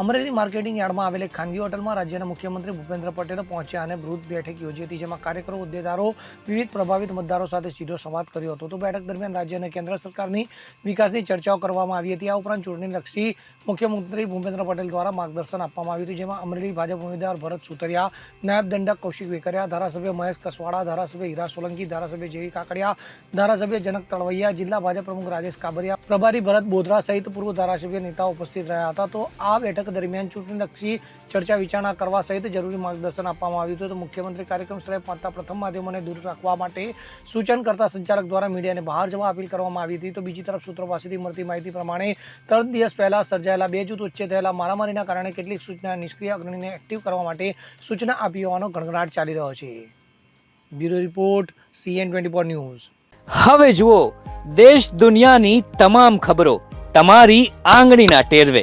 Amreli marketing યાર્ડમાં આવેલી ખાનગી હોટલમાં રાજ્યના મુખ્યમંત્રી ભૂપેન્દ્ર પટેલ પહોંચ્યા અને વૃદ્ધ બેઠક યોજી હતી, જેમાં કાર્યકરો હોદ્દેદારો વિવિધ પ્રભાવિત મતદારો સાથે સીધો સંવાદ કર્યો હતો. તો બેઠક દરમિયાન રાજ્ય અને કેન્દ્ર સરકારની વિકાસની ચર્ચાઓ કરવામાં આવી હતી. આ ઉપરાંત ચૂંટણીલક્ષી મુખ્યમંત્રી ભૂપેન્દ્ર પટેલ દ્વારા માર્ગદર્શન આપવામાં આવ્યું હતું, જેમાં અમરેલી ભાજપ ઉમેદવાર ભરત સુતરિયા, નાયબ દંડક કૌશિક વેકરિયા, ધારાસભ્ય મહેશ કસવાડા, ધારાસભ્ય હીરા સોલંકી, ધારાસભ્ય જેવી કાકડિયા, ધારાસભ્ય જનક તળવૈયા, જિલ્લા ભાજપ પ્રમુખ રાજેશ કાબરિયા, પ્રભારી ભરત બોધરા સહિત પૂર્વ ધારાસભ્ય નેતાઓ ઉપસ્થિત રહ્યા હતા. તો આ દરમિયાન ચૂંટણીલક્ષી ચર્ચા વિચારણા કરવા સહિત જરૂરી માર્ગદર્શન આપવામાં આવ્યું હતું. તો મુખ્યમંત્રી કાર્યક્રમ સ્થળે પહોંચતા પ્રથમ માધ્યમોને દૂર રાખવા માટે સૂચન કરતા સંચાલક દ્વારા મીડિયાને બહાર જવા અપીલ કરવામાં આવી હતી. તો બીજી તરફ સૂત્રો પાસેથી મળતી માહિતી પ્રમાણે ત્રણ દિવસ પહેલા સર્જાયેલા બે જૂથ વચ્ચે થયેલા મારામારીના કારણે કેટલીક સૂચના નિષ્ક્રિય અગ્રણીને એક્ટિવ કરવા માટે સૂચના આપી હોવાનો ગણગણાટ ચાલી રહ્યો છે. Bureau report CN twenty four news. હવે જુઓ, દેશ દુનિયાની તમામ ખબરો તમારી આંગળીના ટેરવે.